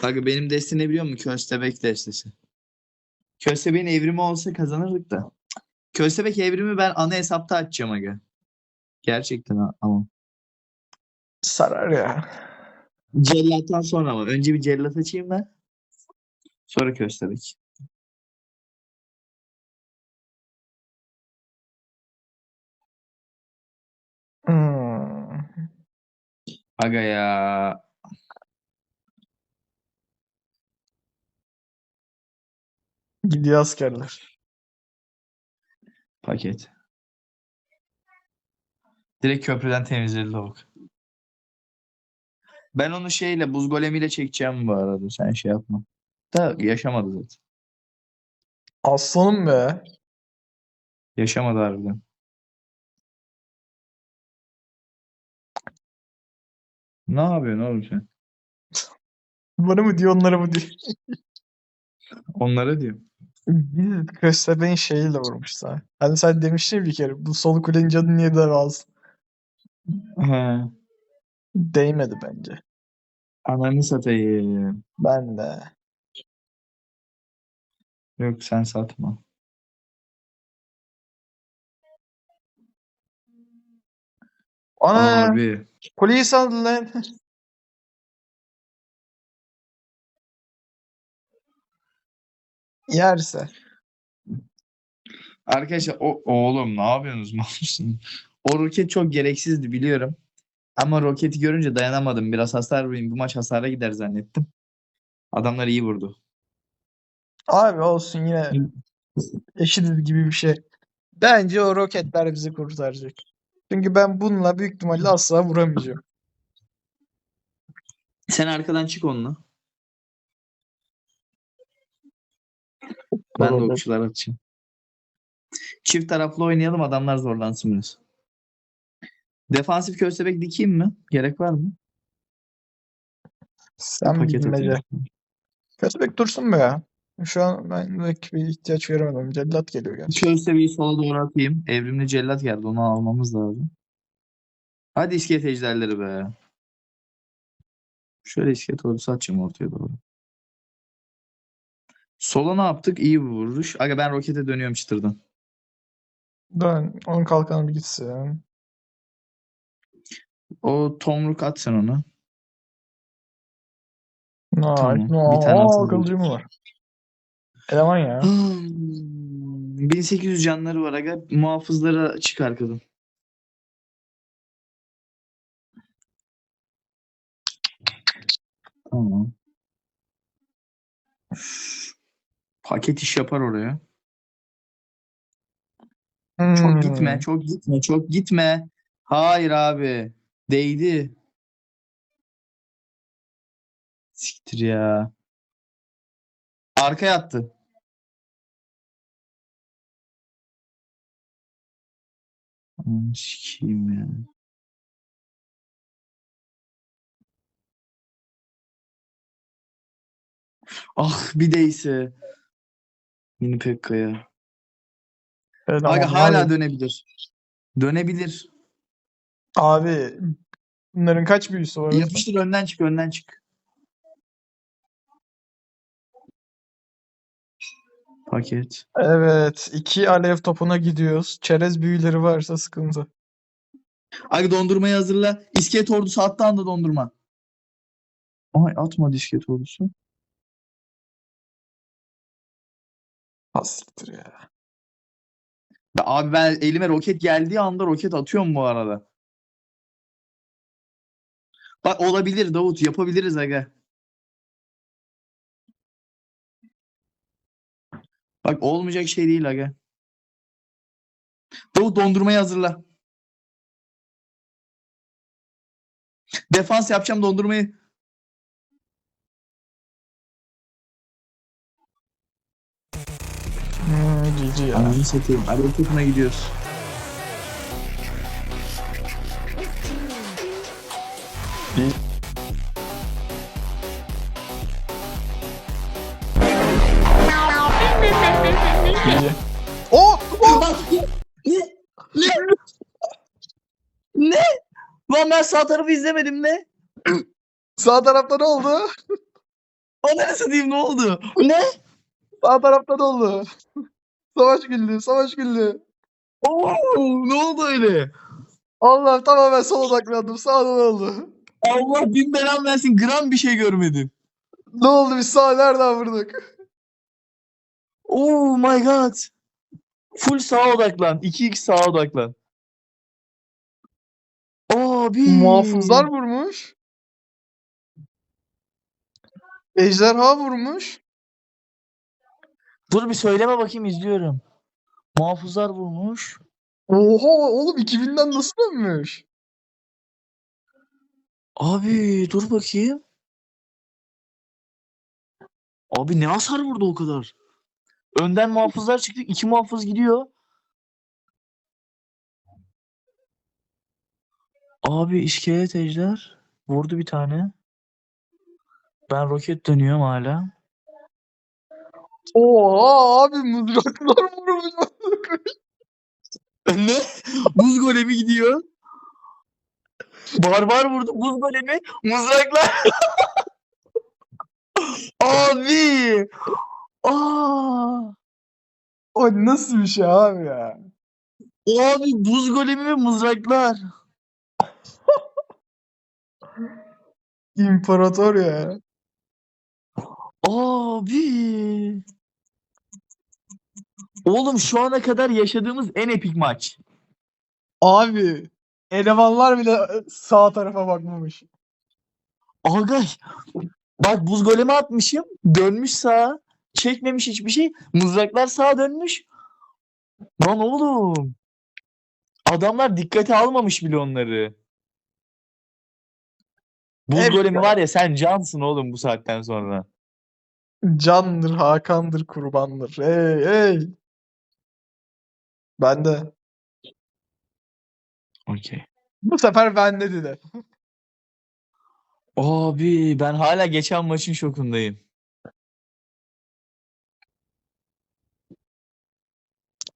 Kanka benim deste ne biliyor musun? Köstebek destesi. Köstebeğin evrimi olsa kazanırdık da. Köstebek evrimi ben ana hesapta açacağım aga. Gerçekten ha- ama. Sarar ya. Cellattan sonra ama. Önce bir cellat açayım ben. Sonra köstebek. Hmm. Aga ya. Gidiyor askerler. Paket. Direkt köprüden temizledi lavuk. Ben onu şeyle buz golemiyle çekeceğim bu arada. Sen şey yapma. Da yaşamadı zaten. Aslanım be. Yaşamadı harbiden. Ne yapıyorsun oğlum sen? Bana mı diyor onlara mı diyor. Onlara diyor. Biz Köstebeğin şeyiyle vurmuş ha. Hani sen demiştin ya bir kere bu sol kulenin canı niye daralsın? He. Değmedi bence. Ananı satayım. Ben de. Yok sen satma. Ana Abi. kuleyi saldı lan. Yerse. Arkadaşlar o oğlum ne yapıyorsunuz mal mısın? O roket çok gereksizdi biliyorum. Ama roketi görünce dayanamadım. Biraz hasar vurayım. Bu maç hasara gider zannettim. Adamlar iyi vurdu. Abi olsun yine eşitiz gibi bir şey. Bence o roketler bizi kurtaracak. Çünkü ben bununla büyük ihtimalle asla vuramayacağım. Sen arkadan çık onunla. Ben de okçular atacağım. Çift taraflı oynayalım adamlar zorlansın biraz. Defansif köstebek dikeyim mi? Gerek var mı? Sen Paket bilmece. atayım. Köstebek dursun be ya. Şu an ben belki bir ihtiyaç veremedim. Cellat geliyor gerçi. Köstebeği sola doğru atayım. Evrimli cellat geldi. Onu almamız lazım. Hadi iskelet ejderleri be. Şöyle iskelet ordusu atacağım ortaya doğru. Sola ne yaptık? İyi bir vuruş. Aga ben rokete dönüyorum çıtırdan. Dön. Onun kalkanı bir gitsin. O tomruk at sen onu. No, Tamam, no. bir tane Aa, atıldı. var? Eleman ya. Hmm, 1800 canları var aga. Muhafızlara çık arkadan. Tamam. Üf, Paket iş yapar oraya. Çok Hmm. gitme, çok gitme, çok gitme. Hayır abi. Değdi. Siktir ya. Arkaya attı. Aman sikeyim ya. Ah bir deyse. Mini Pekka'ya. Eleman Aga var. hala dönebilir. Dönebilir. Abi bunların kaç büyüsü var? Yapıştır önden çık önden çık. Paket. Evet. iki alev topuna gidiyoruz. Çerez büyüleri varsa sıkıntı. Aga dondurmayı hazırla. İskelet ordusu attı anda dondurma. Ay atma iskelet ordusu. Ha siktir ya. Ya Abi ben elime roket geldiği anda roket atıyorum bu arada. Bak olabilir Davut yapabiliriz aga. Bak olmayacak şey değil aga. Davut dondurmayı hazırla. Defans yapacağım dondurmayı. GG ya. Ananı satayım. Hadi takımına gidiyoruz. GG. Oh! oh! ne? Ne? Ne? Lan ben sağ tarafı izlemedim ne? Sağ tarafta ne oldu? Ananı satayım ne oldu? Ne? Sağ tarafta da oldu. Savaş güldü, savaş güldü. Oo, ne oldu öyle? Allah tamamen sol odaklandım. Ne oldu? Allah bin belan versin gram bir şey görmedim. Ne oldu biz sağa nereden vurduk? Oh my god. Full sağa odaklan. 2x sağa odaklan. Abi. Muhafızlar vurmuş. Ejderha vurmuş. Dur bir söyleme bakayım izliyorum. Muhafızlar vurmuş. Oha oğlum 2000'den nasıl dönmüş? Abi dur bakayım. Abi ne hasar vurdu o kadar? Önden muhafızlar çıktı. iki muhafız gidiyor. Abi iskelet ejder. Vurdu bir tane. Ben roket dönüyorum hala. Oha abi mızraklar vurmuş. ne? Buz golemi gidiyor. Barbar vurdu. Buz golemi. Mızraklar. Abi. Aa. o nasıl bir şey abi ya? Abi buz golemi ve mızraklar. İmparator ya. Abi. Oğlum şu ana kadar yaşadığımız en epik maç. Abi elemanlar bile sağ tarafa bakmamış. Aga. Bak buz golemi atmışım. Dönmüş sağa. Çekmemiş hiçbir şey. Mızraklar sağa dönmüş. Lan oğlum. Adamlar dikkate almamış bile onları. Buz Hep golemi var ya sen cansın oğlum bu saatten sonra. Candır, Hakan'dır, kurbandır. Hey hey. Ben de. Okey. Bu sefer bende dedi. Abi ben hala geçen maçın şokundayım.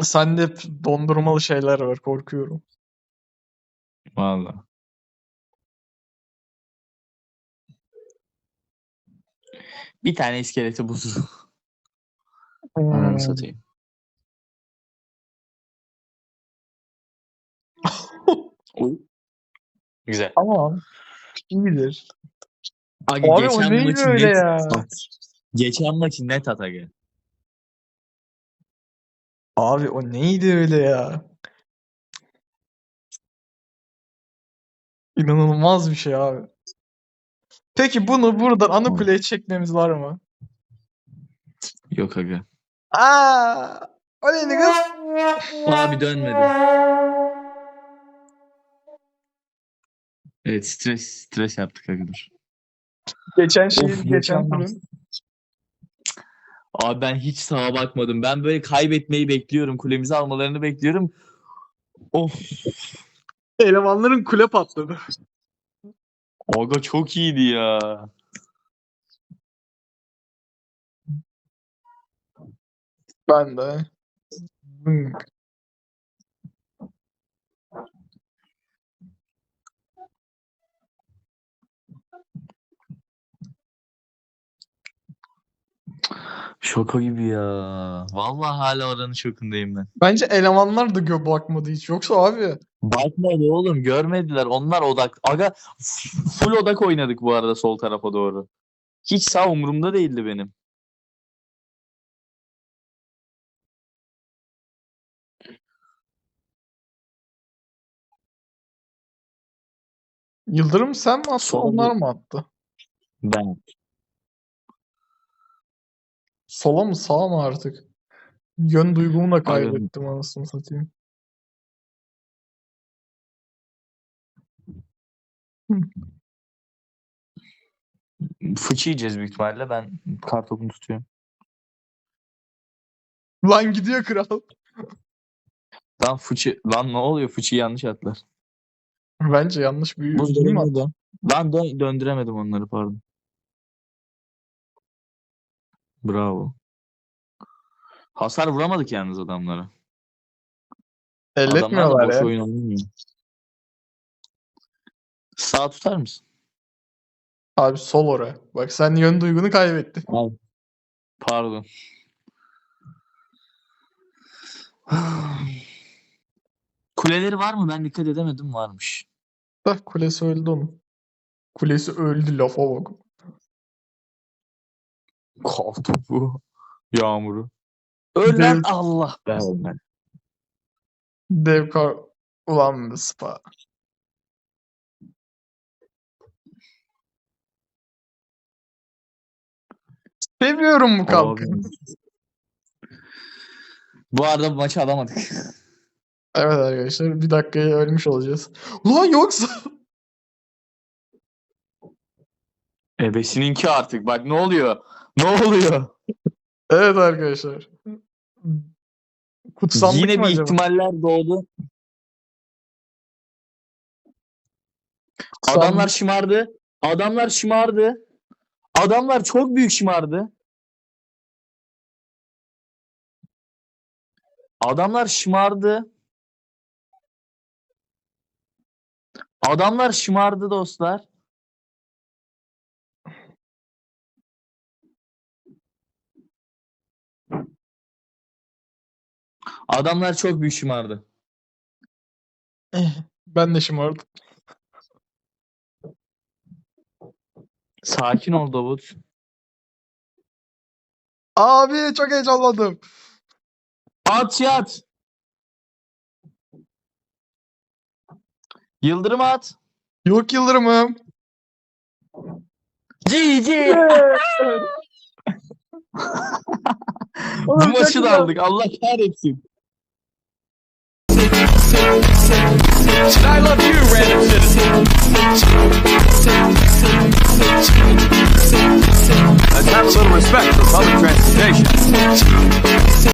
Sende hep dondurmalı şeyler var korkuyorum. Vallahi. Bir tane iskeleti buzu. Hmm. Ananı satayım. Güzel. Tamam. İyidir. Aga Abi o geçen neydi maçı öyle net ya? Geçen maçı net at aga. Abi o neydi öyle ya? İnanılmaz bir şey abi. Peki bunu buradan ana kuleye çekmemiz var mı? Yok aga. Aa! O neydi kız? Abi dönmedi. Evet stres stres yaptık dur. Geçen şey, Of, geçen. Abi ben hiç sağa bakmadım. Ben böyle kaybetmeyi bekliyorum. Kulemizi almalarını bekliyorum. Of. Elemanların kule patladı. Aga çok iyiydi ya. Ben de. Şoka gibi ya. Vallahi hala oranın şokundayım ben. Bence elemanlar da gö bakmadı hiç. Yoksa abi Bakmadı oğlum görmediler. Onlar odak. Aga full odak oynadık bu arada sol tarafa doğru. Hiç sağ umurumda değildi benim. Yıldırım sen mi attın Sol onlar mı attı? Ben. Sola mı sağa mı artık? Yön duygumu da Aga- kaybettim anasını satayım. Fıçı yiyeceğiz büyük ihtimalle. Ben kartopunu tutuyorum. Lan gidiyor kral. Lan fıçı. Lan ne oluyor? Fıçıyı yanlış attılar. Bence yanlış bir Buz değil mi de. Lan dö- döndüremedim onları pardon. Bravo. Hasar vuramadık yalnız adamlara. Adamlar da Elletmiyorlar boş ya. oyun oynamıyor. Sağ tutar mısın? Abi sol oraya. Bak sen yön duygunu kaybettin. Pardon. Kuleleri var mı? Ben dikkat edemedim. Varmış. Bak kulesi öldü onun. Kulesi öldü lafa bak. Kal topu. Yağmuru. Ölen Dev- Allah be. Dev kar... Ulan be spa. Seviyorum bu kalkı. Abi. Bu arada bu maçı alamadık. Evet arkadaşlar bir dakikaya ölmüş olacağız. Ulan yoksa Ebesininki artık. Bak ne oluyor? Ne oluyor? Evet arkadaşlar. Kutsandık Yine mı bir acaba? ihtimaller doğdu. Kutsandık. Adamlar şımardı. Adamlar şımardı. Adamlar çok büyük şımardı. Adamlar şımardı. Adamlar şımardı dostlar. Adamlar çok büyük şımardı. Ben de şımardım. Sakin ol Davut. Abi çok heyecanlandım. At yat. Yıldırım at. Yok Yıldırım'ım. GG. Bu maçı da aldık. Allah kahretsin. I love you, random citizen. Let's have a little respect for public transportation.